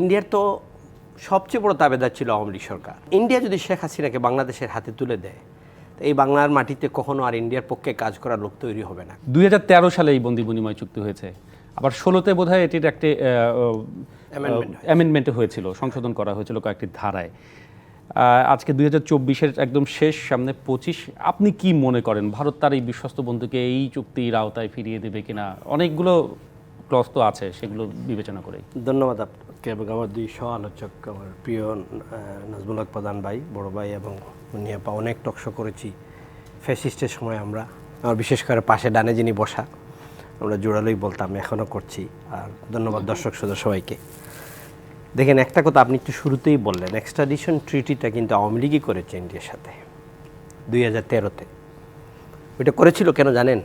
ইন্ডিয়ার তো সবচেয়ে বড় দাবেদার ছিল আওয়ামী লীগ সরকার। ইন্ডিয়া যদি শেখ হাসিনাকে বাংলাদেশের হাতে তুলে দেয় তো এই বাংলার মাটিতে কখনো আর ইন্ডিয়ার পক্ষে কাজ করার লোক তৈরি হবে না। দুই হাজার তেরো সালে এই বন্দি বিনিময় চুক্তি হয়েছে। আবার ষোলোতে বোধহয় এটির একটি অ্যামেন্ডমেন্ট হয়েছিল সংশোধন করা হয়েছিল কয়েকটি ধারায়। আহ, আজকে দুই হাজার চব্বিশের একদম শেষ সামনে পঁচিশ। আপনি কি মনে করেন ভারত তার এই বিশ্বস্ত বন্ধুকে এই চুক্তির আওতায় ফিরিয়ে দেবে কিনা? অনেকগুলো ক্লস তো আছে, সেগুলো বিবেচনা করেই। ধন্যবাদ আপনাকে এবং আমার দুই সহ আলোচক, আমার প্রিয় নাজমুল হক প্রধান ভাই, বড় ভাই এবং মুনিয়াপা অনেক টকশো করেছি। ফ্যাসিস্টের সময় আমরা, আমার বিশেষ করে পাশে ডানে যিনি বসা, আমরা জোরালোই বলতাম এখনও করছি। আর ধন্যবাদ দর্শক শ্রোতা সবাইকে। দেখেন, একটা কথা আপনি একটু শুরুতেই বললেন এক্সট্রাডিশন ট্রিটিটা কিন্তু আওয়ামী লীগই করেছে ইন্ডিয়ার সাথে, দুই হাজার তেরোতে। ওইটা করেছিল কেন জানেন?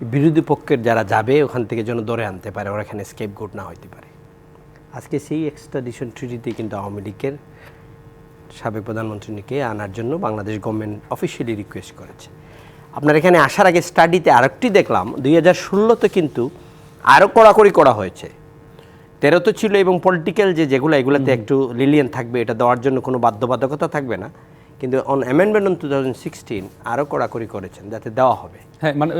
বিরোধী পক্ষের যারা যাবে ওখান থেকে যেন ধরে আনতে পারে ওরা এখানে স্কেপ গোট না হইতে পারে। আজকে সেই এক্সট্রাডিশন ট্রিটিতে কিন্তু আওয়ামী লীগের সাবেক প্রধানমন্ত্রীকে আনার জন্য বাংলাদেশ গভর্নমেন্ট অফিসিয়ালি রিকোয়েস্ট করেছে। আপনার এখানে আসার আগে স্টাডিতে আরেকটি দেখলাম দুই হাজার ষোলোতে কিন্তু আরও কড়াকড়ি করা হয়েছে। তেরোতে ছিল এবং পলিটিক্যাল যে যেগুলো এগুলোতে একটু লিলিয়ান থাকবে এটা দেওয়ার জন্য কোনো বাধ্যবাধকতা থাকবে না। কিন্তু on amendment on two thousand sixteen আরও কড়াকড়ি করেছেন যাতে দেওয়া হবে। হ্যাঁ মানে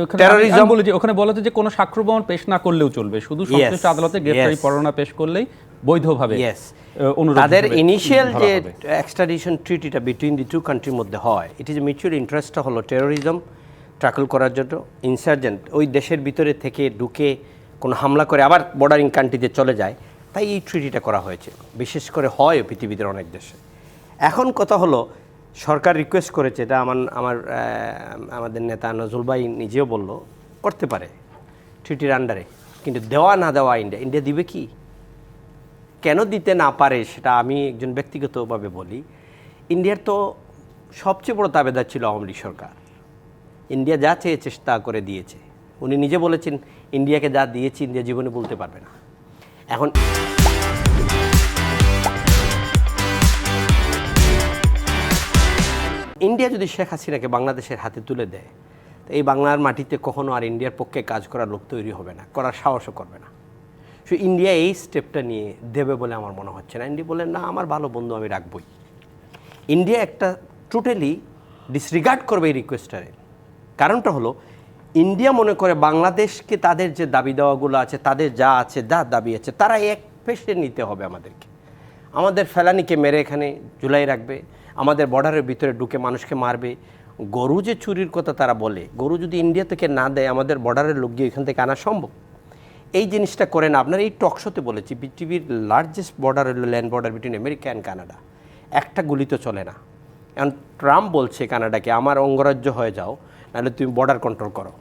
বলি যে ওখানে বলা যে কোনো সাক্ষ্য প্রমাণ পেশ না করলেও চলবে। শুধু সংশ্লিষ্ট আদালতে গ্রেফতারি পরোয়ানা পেশ করলেই বৈধভাবে তাদের ইনিশিয়াল যে এক্সট্রাডিশন ট্রিটিটা বিটুইন দি টু কান্ট্রির মধ্যে হয় ইট ইজ মিউচুয়াল ইন্টারেস্টটা হলো টেরোরিজম ট্রাকল করার জন্য ইনসার্জেন্ট ওই দেশের ভিতরে থেকে ঢুকে কোনো হামলা করে আবার বর্ডারিং কান্ট্রিতে চলে যায় তাই এই ট্রিটিটা করা হয়েছে। বিশেষ করে হয় পৃথিবীতে অনেক দেশে। এখন কথা হলো সরকার রিকোয়েস্ট করেছে, এটা আমার আমার আমাদের নেতা নজরুল ভাই নিজেও বলল, করতে পারে ট্রিটির আন্ডারে কিন্তু দেওয়া না দেওয়া ইন্ডিয়া ইন্ডিয়া দিবে কি? কেন দিতে না পারে সেটা আমি একজন ব্যক্তিগতভাবে বলি। ইন্ডিয়ার তো সবচেয়ে বড় তাবেদার ছিল আওয়ামী লীগ সরকার। ইন্ডিয়া যা চেয়েছে তা করে দিয়েছে। উনি নিজে বলেছেন ইন্ডিয়াকে যা দিয়েছি ইন্ডিয়া জীবনে বলতে পারবে না। এখন ইন্ডিয়া যদি শেখ হাসিনাকে বাংলাদেশের হাতে তুলে দেয়, তো এই বাংলার মাটিতে কখনো আর ইন্ডিয়ার পক্ষে কাজ করার লোক তৈরি হবে না, করার সাহসও করবে না। সো ইন্ডিয়া এই স্টেপটা নিয়ে দেবে বলে আমার মনে হচ্ছে না। ইন্ডিয়া বলে না, আমার ভালো বন্ধু আমি রাখবই। ইন্ডিয়া একটা টোটালি ডিসরিগার্ড করবে এই রিকোয়েস্টারে কারণটা হলো, ইন্ডিয়া মনে করে বাংলাদেশকে তাদের যে দাবি দেওয়াগুলো আছে, তাদের যা আছে, যা দাবি আছে তারা এক পেশে নিতে হবে আমাদেরকে। আমাদের ফেলানিকে মেরে এখানে জুলাই রাখবে। আমাদের বর্ডারের ভিতরে ঢুকে মানুষকে মারবে। গরু যে চুরির কথা তারা বলে, গরু যদি ইন্ডিয়া থেকে না দেয়, আমাদের বর্ডারের লোক গিয়ে এখান থেকে আনা সম্ভব? এই জিনিসটা করে না আপনার, এই টকশোতে বলেছি, পৃথিবীর লার্জেস্ট বর্ডার হলো land border between America and Canada একটা গুলি তো চলে না। এখন ট্রাম্প বলছে কানাডাকে, আমার অঙ্গরাজ্য হয়ে যাও, নাহলে তুমি বর্ডার কন্ট্রোল করো।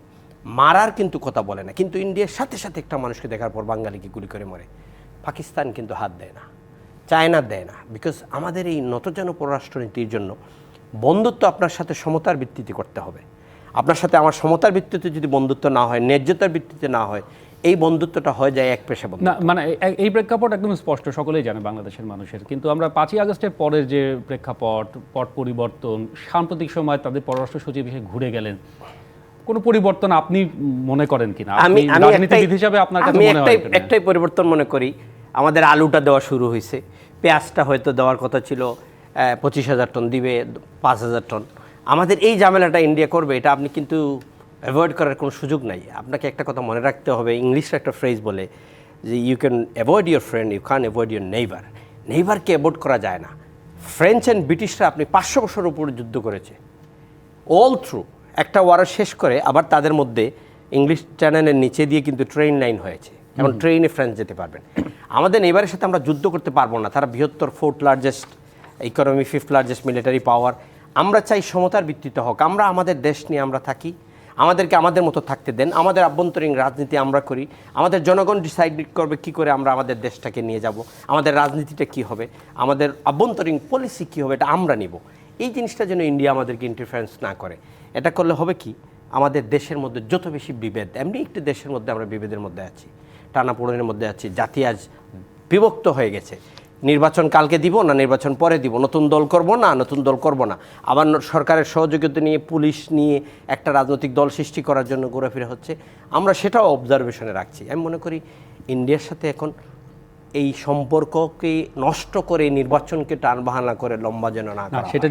মারার কিন্তু কথা বলে না, কিন্তু ইন্ডিয়ার সাথে সাথে একটা মানুষকে দেখার পর বাঙালিকে গুলি করে মরে? পাকিস্তান কিন্তু হাত দেয় না। চায়না দেয় না। বিকজ আমাদের এই নতজন পররাষ্ট্রনীতির জন্য বন্ধুত্ব আপনার সাথে সমতার ভিত্তিতে করতে হবে। আপনার সাথে আমার সমতার ভিত্তিতে যদি বন্ধুত্ব না হয় ন্যায্যতার ভিত্তিতে না হয় এই বন্ধুত্বটা হয়ে যায় এক পেশা না মানে এই প্রেক্ষাপট একদম স্পষ্ট সকলেই জানে বাংলাদেশের মানুষের। কিন্তু আমরা পাঁচই আগস্টের পরের যে প্রেক্ষাপট পট পরিবর্তন সাম্প্রতিক সময় তাদের পররাষ্ট্র সচিব এসে ঘুরে গেলেন। কোনো পরিবর্তন আপনি মনে করেন কিনা? আমি আপনি আমি রাজনীতিবিদ হিসাবে আপনার কাছে মনে হয় একটাই পরিবর্তন মনে করি আমাদের আলুটা দেওয়া শুরু হয়েছে। পেঁয়াজটা হয়তো দেওয়ার কথা ছিল পঁচিশ হাজার টন দিবে পাঁচ হাজার টন। আমাদের এই ঝামেলাটা ইন্ডিয়া করবে এটা আপনি কিন্তু অ্যাভয়েড করার কোনো সুযোগ নাই। আপনাকে একটা কথা মনে রাখতে হবে ইংলিশে একটা ফ্রেজ বলে যে you can avoid your friend you can avoid your neighbour নেইবারকে avoid করা যায় না। ফ্রেঞ্চ অ্যান্ড ব্রিটিশরা আপনি পাঁচশো বছর উপরে যুদ্ধ করেছে। অল থ্রু একটা ওয়ার শেষ করে আবার তাদের মধ্যে ইংলিশ চ্যানেলের নিচে দিয়ে কিন্তু ট্রেন লাইন হয়েছে। এখন ট্রেনে ফ্রান্স যেতে পারবেন। আমাদের নেইবারের সাথে আমরা যুদ্ধ করতে পারব না। তারা বৃহত্তর fourth largest economy fifth largest military power আমরা চাই সমতার ভিত্তিতে হোক। আমরা আমাদের দেশ নিয়ে আমরা থাকি। আমাদেরকে আমাদের মতো থাকতে দেন। আমাদের আভ্যন্তরীণ রাজনীতি আমরা করি। আমাদের জনগণ ডিসাইড করবে কি করে আমরা আমাদের দেশটাকে নিয়ে যাব। আমাদের রাজনীতিটা কি হবে? আমাদের আভ্যন্তরীণ পলিসি কি হবে? এটা আমরা নিব। এই জিনিসটা যেন ইন্ডিয়া আমাদেরকে ইন্টারফারেন্স না করে। এটা করলে হবে কি? আমাদের দেশের মধ্যে যত বেশি বিভেদ, এমনি একটি দেশের মধ্যে আমরা বিভেদের মধ্যে আছি। টানাপোড়েনের মধ্যে আছি। জাতি আজ বিভক্ত হয়ে গেছে। নির্বাচন কালকে দিব না নির্বাচন পরে দিব। নতুন দল করব না নতুন দল করব না। আবার সরকারের সহযোগিতা নিয়ে পুলিশ নিয়ে একটা রাজনৈতিক দল সৃষ্টি করার জন্য ঘোরাফেরা হচ্ছে। আমরা সেটাও অবজারভেশনে রাখছি। আমি মনে করি ইন্ডিয়ার সাথে এখন এই সম্পর্ককে নষ্ট করে নির্বাচনকে টানবাহানা করে লম্বা যেন না। সেটা